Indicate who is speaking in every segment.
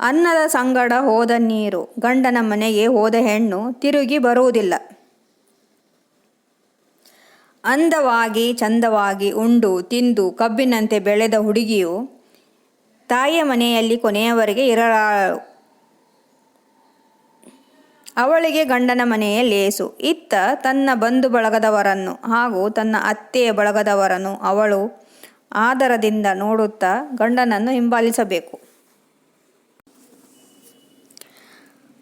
Speaker 1: ಅನ್ನದ ಸಂಗಡ ಹೋದ ನೀರು, ಗಂಡನ ಮನೆಗೆ ಹೋದ ಹೆಣ್ಣು ತಿರುಗಿ ಬರುವುದಿಲ್ಲ. ಅಂದವಾಗಿ ಚಂದವಾಗಿ ಉಂಡು, ತಿಂದು, ಕಬ್ಬಿನಂತೆ ಬೆಳೆದ ಹುಡುಗಿಯು ತಾಯಿಯ ಮನೆಯಲ್ಲಿ ಕೊನೆಯವರೆಗೆ ಇರಲಾಳು. ಅವಳಿಗೆ ಗಂಡನ ಮನೆಯ ಲೇಸು. ಇತ್ತ ತನ್ನ ಬಂಧು ಬಳಗದವರನ್ನು ಹಾಗೂ ತನ್ನ ಅತ್ತೆಯ ಬಳಗದವರನ್ನು ಅವಳು ಆದರದಿಂದ ನೋಡುತ್ತಾ ಗಂಡನನ್ನು ಹಿಂಬಾಲಿಸಬೇಕು.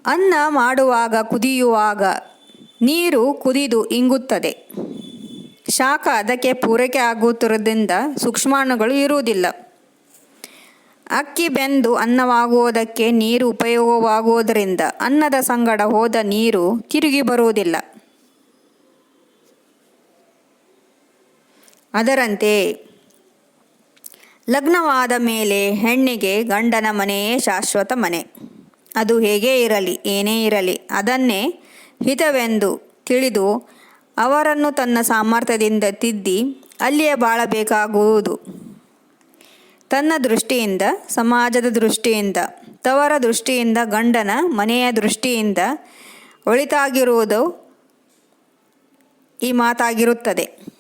Speaker 1: ಅನ್ನ ಮಾಡುವಾಗ ಕುದಿಯುವಾಗ ನೀರು ಕುದಿದು ಇಂಗುತ್ತದೆ. ಶಾಖ ಅದಕ್ಕೆ ಪೂರೈಕೆ ಆಗುತ್ತಿರುವುದರಿಂದ ಸೂಕ್ಷ್ಮಾಣುಗಳು ಇರುವುದಿಲ್ಲ. ಅಕ್ಕಿ ಬೆಂದು ಅನ್ನವಾಗುವುದಕ್ಕೆ ನೀರು ಉಪಯೋಗವಾಗುವುದರಿಂದ ಅನ್ನದ ಸಂಗಡ ಹೋದ ನೀರು ತಿರುಗಿ ಬರುವುದಿಲ್ಲ. ಅದರಂತೆ ಲಗ್ನವಾದ ಮೇಲೆ ಹೆಣ್ಣಿಗೆ ಗಂಡನ ಮನೆಯೇ ಶಾಶ್ವತ ಮನೆ. ಅದು ಹೇಗೆ ಇರಲಿ, ಏನೇ ಇರಲಿ, ಅದನ್ನೇ ಹಿತವೆಂದು ತಿಳಿದು ಅವರನ್ನು ತನ್ನ ಸಾಮರ್ಥ್ಯದಿಂದ ತಿದ್ದಿ ಅಲ್ಲಿಯೇ ಬಾಳಬೇಕಾಗುವುದು. ತನ್ನ ದೃಷ್ಟಿಯಿಂದ, ಸಮಾಜದ ದೃಷ್ಟಿಯಿಂದ, ತವರ ದೃಷ್ಟಿಯಿಂದ, ಗಂಡನ ಮನೆಯ ದೃಷ್ಟಿಯಿಂದ ಒಳಿತಾಗಿರುವುದು ಈ ಮಾತಾಗಿರುತ್ತದೆ.